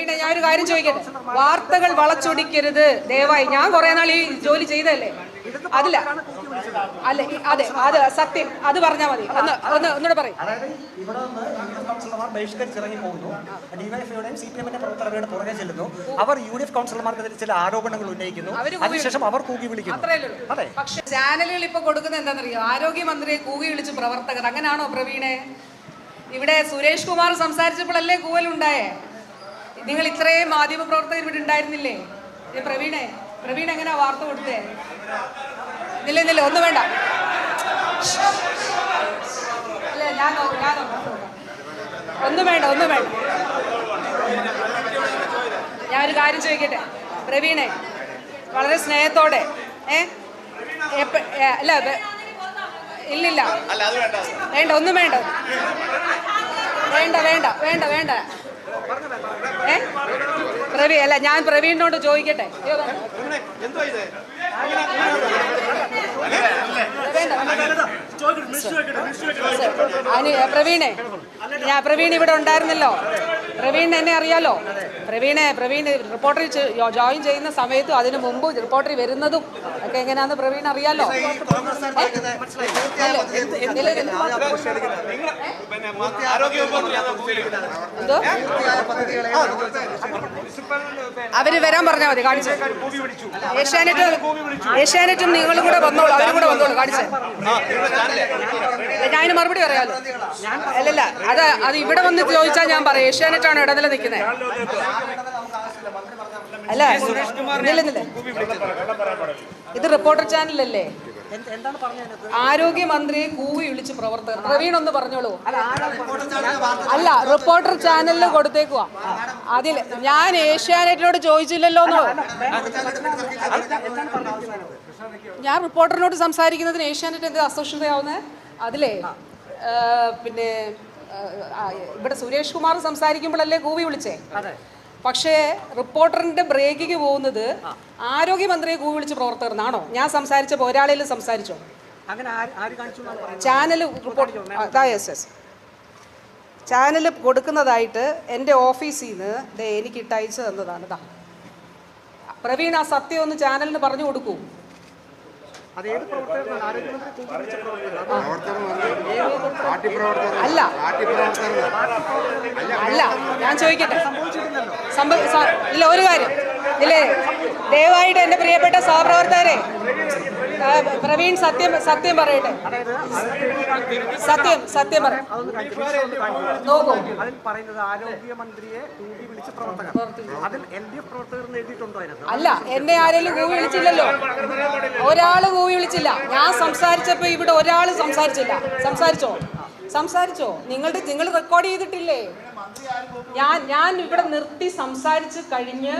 പിന്നെ ഞാൻ ഒരു കാര്യം ചോദിക്കട്ടെ? വാർത്തകൾ വളച്ചൊടിക്കരുത്. ദയവായി. ഞാൻ കുറെ നാൾ ഈ ജോലി ചെയ്തല്ലേ അതില്ല. അല്ലെ അതെ അത് സത്യം. അത് പറഞ്ഞാൽ മതി. ഒന്ന് ഒന്ന് ഒന്നുകൂടെ പറയും. അതായത് ഇവിടെ നിന്ന് യൂണിയൻ കൗൺസിലർമാർ ബഹിഷ്കരിച്ചിറങ്ങി പോകുന്നു. ഡിവൈഎഫ്ഐയുടെയും സി പി എമ്മിന്റെ പ്രവർത്തകരുടെ പുറകെ ചെല്ലുന്നു. അവർ യു ഡി എഫ് കൗൺസിലർമാർക്കെതിരെ ചില ആരോപണങ്ങൾ ഉന്നയിക്കുന്നു. അതിനുശേഷം അവർ കൂകി വിളിക്കുന്നു. അതെ. പക്ഷെ ചാനലുകൾ ഇപ്പൊ കൊടുക്കുന്നത് എന്താണെന്നറിയോ? ആരോഗ്യമന്ത്രിയെ കൂകി വിളിച്ച് പ്രവർത്തകർ. അങ്ങനെയാണോ പ്രവീണെ? ഇവിടെ സുരേഷ് കുമാർ സംസാരിച്ചപ്പോഴല്ലേ കൂവലുണ്ടായേ? നിങ്ങൾ ഇത്രയും മാധ്യമ പ്രവർത്തകർ ഇവിടെ ഉണ്ടായിരുന്നില്ലേ? പ്രവീണേ പ്രവീണെ പ്രവീൺ എങ്ങനെയാ വാർത്ത കൊടുത്തേ? ഇല്ല ഇല്ല ഒന്നും വേണ്ട. ഇല്ല ഞാൻ ഞാൻ ഒന്നും വേണ്ട ഒന്നും വേണ്ട. ഞാൻ ഒരു കാര്യം ചോദിക്കട്ടെ? പ്രവീണെ വളരെ സ്നേഹത്തോടെ ഏ? അല്ല ഇല്ലില്ല. വേണ്ട ഒന്നും വേണ്ട. വേണ്ട. വേണ്ട വേണ്ട വേണ്ട. പ്രവീൺ അല്ല ഞാൻ പ്രവീണിനോട് ചോദിക്കട്ടെ. പ്രവീണെ ഞാൻ പ്രവീൺ ഇവിടെ ഉണ്ടായിരുന്നല്ലോ. പ്രവീൺ എന്നെ അറിയാലോ? പ്രവീണെ പ്രവീൺ റിപ്പോർട്ടറിൽ ജോയിൻ ചെയ്യുന്ന സമയത്തും അതിനു മുമ്പ് റിപ്പോർട്ടറിൽ വരുന്നതും ഒക്കെ എങ്ങനെയാന്ന് പ്രവീൺ അറിയാലോ? എന്തോ അവർ വരാൻ പറഞ്ഞാൽ മതി കാണിച്ചു. ഏഷ്യാനെറ്റ് ഏഷ്യാനെറ്റും നിങ്ങളും കൂടെ വന്നോളൂ അവരും കൂടെ വന്നോളൂ കാണിച്ചു. ഞാൻ അതിന് മറുപടി പറയാമല്ലോ അല്ലല്ല അത് അത് ഇവിടെ വന്ന് ചോദിച്ചാൽ ഞാൻ പറയാം. ഏഷ്യാനെറ്റാണ് ഇടനില നിൽക്കുന്നത് അല്ല ഇത് റിപ്പോർട്ടർ ചാനലല്ലേ ആരോഗ്യമന്ത്രിയെ കൂവി വിളിച്ച് പ്രവർത്തകർ പ്രവീൺ ഒന്ന് പറഞ്ഞോളൂ അല്ല റിപ്പോർട്ടർ ചാനലിൽ കൊടുത്തേക്കുവാ അതിൽ ഞാൻ ഏഷ്യാനെറ്റിനോട് ചോദിച്ചില്ലല്ലോ എന്നോ ഞാൻ റിപ്പോർട്ടറിനോട് സംസാരിക്കുന്നതിന് ഏഷ്യാനെറ്റ് എന്ത് അസ്വസ്ഥതയാവുന്നത് അതിലേ പിന്നെ ഇവിടെ സുരേഷ് കുമാർ സംസാരിക്കുമ്പോഴല്ലേ കൂവി വിളിച്ചേ പക്ഷേ റിപ്പോർട്ടറിന്റെ ബ്രേക്കിക്ക് പോകുന്നത് ആരോഗ്യമന്ത്രിയെ കൂവിളിച്ച് വിളിച്ച് പ്രവർത്തകർ എന്നാണോ ഞാൻ സംസാരിച്ചോ? കാണിച്ചു എന്നാണ് ചാനൽ റിപ്പോർട്ട് അതാ യെസ് യെസ്. ചാനൽ കൊടുക്കുന്നതായിട്ട് എന്റെ ഓഫീസിൽ നിന്ന് ദേ എനിക്ക് ഇട്ടയച്ചു തന്നതാണ് ഇതാ പ്രവീൺ ആ സത്യം ഒന്ന് ചാനലിന് പറഞ്ഞു കൊടുക്കൂ. അല്ല. അല്ല ഞാൻ ചോദിക്കട്ടെ? സംഭവ ഇല്ല ഒരു കാര്യം. ഇല്ലേ? ദയവായിട്ട് എന്റെ പ്രിയപ്പെട്ട സഹപ്രവർത്തകരെ പ്രവീൺ സത്യം സത്യം പറയട്ടെ. സത്യം സത്യം പറ. അതൊന്ന് കൺഫ്യൂഷൻ ഒന്ന് കാണിക്കുക. നോക്കൂ. അതിൽ പറയുന്നത് അല്ല എന്നെ ആരെങ്കിലും കൂവി വിളിച്ചില്ലല്ലോ. ഒരാൾ കൂവി വിളിച്ചില്ല. ഞാൻ സംസാരിച്ചപ്പോ ഇവിടെ ഒരാൾ സംസാരിച്ചില്ല. സംസാരിച്ചോ? സംസാരിച്ചോ? നിങ്ങളുടെ നിങ്ങൾ റെക്കോർഡ് ചെയ്തിട്ടില്ലേ? ഞാൻ ഞാൻ ഇവിടെ നിർത്തി സംസാരിച്ച് കഴിഞ്ഞ്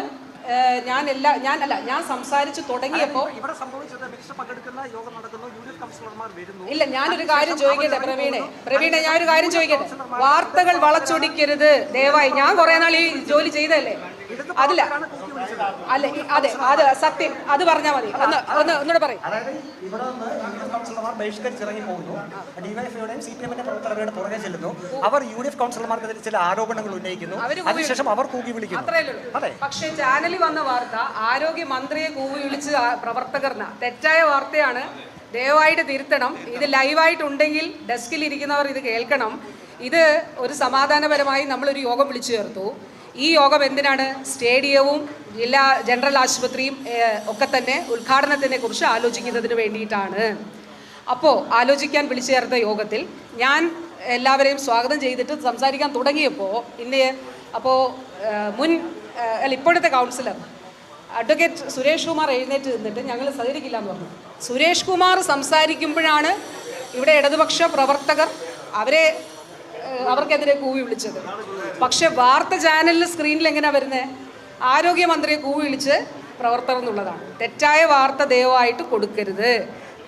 ഞാൻ എല്ലാ ഞാൻ അല്ല ഞാൻ സംസാരിച്ചു തുടങ്ങിയപ്പോൾ ഇവിടെ സംഭവിച്ചത് മിനിസ്റ്റർ പങ്കെടുക്കുന്ന യോഗം നടക്കുന്നു യൂണിയൻ കൗൺസിലർമാർ വരുന്നു. ഇല്ല ഞാനൊരു കാര്യം ചോദിക്കട്ടെ പ്രവീണെ? പ്രവീണെ ഞാൻ ഒരു കാര്യം ചോദിക്കട്ടെ? വാർത്തകൾ വളച്ചൊടിക്കരുത് ദയവായി. ഞാൻ കുറെ നാൾ ഈ ജോലി ചെയ്തല്ലേ അതില്ല. അല്ല അതെ അതെ സത്യം അത് പറഞ്ഞാൽ മതി. ഒന്ന് ഒന്ന് ഒന്നുകൂടെ പറയും. അതായത് ഇവിടെ നിന്ന് യു ഡി എഫ് കൗൺസിലർമാർ ബഹിഷ്കരിച്ചിറങ്ങി പോകുന്നു ഡിവൈഎഫ്ഐയുടെയും സി പി എമ്മിന്റെ പ്രവർത്തകരുടെ പുറകെ ചെല്ലുന്നു. അവർ യു ഡി എഫ് കൗൺസിലർമാർക്കെതിരെ ചില ആരോപണങ്ങൾ ഉന്നയിക്കുന്നു. അതിനുശേഷം അവർ കൂകി വിളിക്കുന്നു. പക്ഷെ അതെ. പക്ഷേ ചാനലിൽ വന്ന വാർത്ത ആരോഗ്യമന്ത്രിയെ കൂവി വിളിച്ച് പ്രവർത്തകർന്ന തെറ്റായ വാർത്തയാണ്. ദയവായിട്ട് തിരുത്തണം. ഇത് ലൈവായിട്ടുണ്ടെങ്കിൽ ഡെസ്കിൽ ഇരിക്കുന്നവർ ഇത് കേൾക്കണം. ഇത് ഒരു സമാധാനപരമായി നമ്മളൊരു യോഗം വിളിച്ചു ചേർത്തു. ഈ യോഗം എന്തിനാണ്? സ്റ്റേഡിയവും ജില്ലാ ജനറൽ ആശുപത്രിയും ഒക്കെ തന്നെ ഉദ്ഘാടനത്തിനെ കുറിച്ച് ആലോചിക്കുന്നതിന് വേണ്ടിയിട്ടാണ്. അപ്പോൾ ആലോചിക്കാൻ വിളിച്ചു ചേർത്ത യോഗത്തിൽ ഞാൻ എല്ലാവരെയും സ്വാഗതം ചെയ്തിട്ട് സംസാരിക്കാൻ തുടങ്ങിയപ്പോൾ ഇന്ന് അപ്പോൾ മുൻ അല്ല ഇപ്പോഴത്തെ കൗൺസിലർ അഡ്വക്കേറ്റ് സുരേഷ് കുമാർ എഴുന്നേറ്റ് നിന്നിട്ട് ഞങ്ങൾ സഹകരിക്കില്ല എന്ന് പറഞ്ഞു. സുരേഷ് കുമാർ സംസാരിക്കുമ്പോഴാണ് ഇവിടെ ഇടതുപക്ഷ പ്രവർത്തകർ അവരെ അവർക്കെതിരെ കൂവി വിളിച്ചത്. പക്ഷെ വാർത്ത ചാനലിൽ സ്ക്രീനിൽ എങ്ങനെയാണ് വരുന്നത് ആരോഗ്യമന്ത്രിയെ കൂവി വിളിച്ച് പ്രവർത്തകർ എന്നുള്ളതാണ്. തെറ്റായ വാർത്ത ദയവായിട്ട് കൊടുക്കരുത്.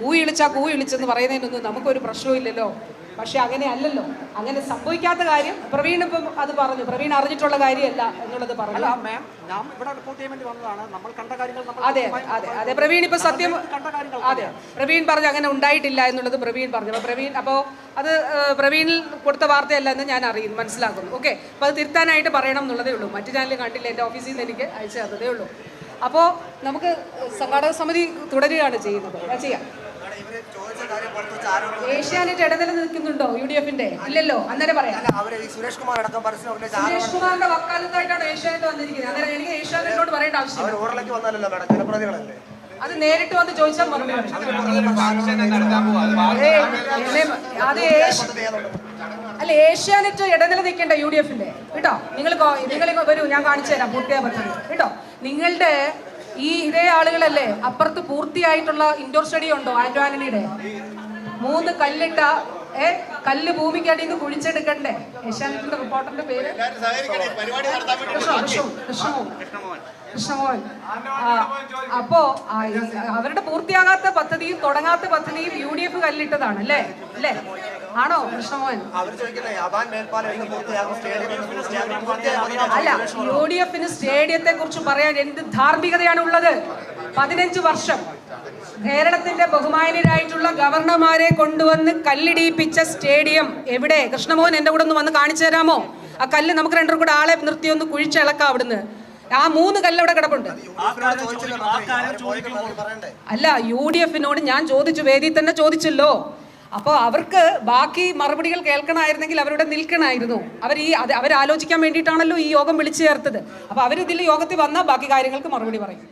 കൂവി വിളിച്ചാൽ കൂവി വിളിച്ചെന്ന് പറയുന്നതിനൊന്നും നമുക്കൊരു പ്രശ്നവും ഇല്ലല്ലോ. പക്ഷെ അങ്ങനെ അല്ലല്ലോ. അങ്ങനെ സംഭവിക്കാത്ത കാര്യം പ്രവീൺ ഇപ്പം അത് പറഞ്ഞു. പ്രവീൺ അറിഞ്ഞിട്ടുള്ള കാര്യമല്ല എന്നുള്ളത് പറഞ്ഞു. അതെ അതെ അതെ. പ്രവീൺ ഇപ്പൊ സത്യം അതെ. പ്രവീൺ പറഞ്ഞു അങ്ങനെ ഉണ്ടായിട്ടില്ല എന്നുള്ളത് പ്രവീൺ പറഞ്ഞു. അപ്പോൾ പ്രവീൺ അപ്പോൾ അത് പ്രവീണിൽ കൊടുത്ത വാർത്തയല്ല എന്ന് ഞാൻ അറിയുന്നു. മനസ്സിലാക്കുന്നു. ഓക്കെ. അപ്പോൾ അത് തിരുത്താനായിട്ട് പറയണം എന്നുള്ളതേ ഉള്ളൂ. മറ്റു ചാനലിൽ കണ്ടില്ല. എന്റെ ഓഫീസിൽ നിന്ന് എനിക്ക് അയച്ചു തന്നതേ ഉള്ളൂ. അപ്പോൾ നമുക്ക് സംഘാടക സമിതി തുടരുകയാണ് ചെയ്യുന്നത്. ചെയ്യാം. ഏഷ്യാനെറ്റ് ഇടനില നിൽക്കുന്നുണ്ടോ? യു ഡി എഫിന്റെ ഇല്ലല്ലോ അന്നേരം പറയാം. അവർ സുരേഷ് കുമാർ അടക്കം സുരേഷ് കുമാറിന്റെ വക്കാലത്തായിട്ടാണ് ഏഷ്യാനെറ്റ് വന്നിരിക്കുന്നത്. അന്നേരം എനിക്ക് ഏഷ്യാനെറ്റിനോട് പറയേണ്ട ആവശ്യമില്ല. ജനപ്രതികളല്ലേ അത് നേരിട്ട് വന്ന് ചോദിച്ചാൽ മറുപടി അത് അല്ല ഏഷ്യാനെറ്റ് ഇടനില നിൽക്കേണ്ട യു ഡി എഫിന്റെ കേട്ടോ നിങ്ങൾ നിങ്ങൾ വരൂ ഞാൻ കാണിച്ചു തരാം പൂർത്തിയായ പദ്ധതി കേട്ടോ? നിങ്ങളുടെ ഈ ഇതേ ആളുകളല്ലേ അപ്പുറത്ത് പൂർത്തിയായിട്ടുള്ള ഇൻഡോർ സ്റ്റഡി ഉണ്ടോ ആന്റോ ആന്റണിയുടെ മൂന്ന് കല്ലിട്ട ഏ കല്ല് ഭൂമിക്കടിയിൽ നിന്ന് കുഴിച്ചെടുക്കണ്ടേ? ഏഷ്യാനെറ്റിന്റെ റിപ്പോർട്ടറിന്റെ പേര്? കൃഷ്ണ- കൃഷ്ണ- കൃഷ്ണമോഹൻ കൃഷ്ണമോഹൻ അപ്പോ അവരുടെ പൂർത്തിയാകാത്ത പദ്ധതിയും തുടങ്ങാത്ത പദ്ധതിയും യു ഡി എഫ് കല്ലിട്ടതാണ് അല്ലേ? അല്ലേ? ആണോ? കൃഷ്ണമോഹൻ. അല്ല യു ഡി എഫിന് സ്റ്റേഡിയത്തെ കുറിച്ച് പറയാൻ എന്ത് ധാർമ്മികതയാണ് ഉള്ളത് പതിനഞ്ച് വർഷം കേരളത്തിന്റെ ബഹുമാനരായിട്ടുള്ള ഗവർണർമാരെ കൊണ്ടുവന്ന് കല്ലിടിയിപ്പിച്ച സ്റ്റേഡിയം എവിടെ? കൃഷ്ണമോഹൻ എന്റെ കൂടെ ഒന്ന് വന്ന് കാണിച്ചു തരാമോ? ആ കല്ല് നമുക്ക് രണ്ടും കൂടെ ആളെ നിർത്തി ഒന്ന് കുഴിച്ചിളക്കാം അവിടുന്ന്. ആ മൂന്ന് കല്ല് അവിടെ കിടപ്പുണ്ട് അല്ല യു ഡി എഫിനോട് ഞാൻ ചോദിച്ചു വേദി തന്നെ ചോദിച്ചല്ലോ. അപ്പോൾ അവർക്ക് ബാക്കി മറുപടികൾ കേൾക്കണമായിരുന്നെങ്കിൽ അവരുടെ നിൽക്കണമായിരുന്നു. അവർ ഈ അത് അവരാലോചിക്കാൻ വേണ്ടിയിട്ടാണല്ലോ ഈ യോഗം വിളിച്ചു ചേർത്തത്. അപ്പോൾ അവരിതിൽ യോഗത്തിൽ വന്നാൽ ബാക്കി കാര്യങ്ങൾക്ക് മറുപടി പറയും.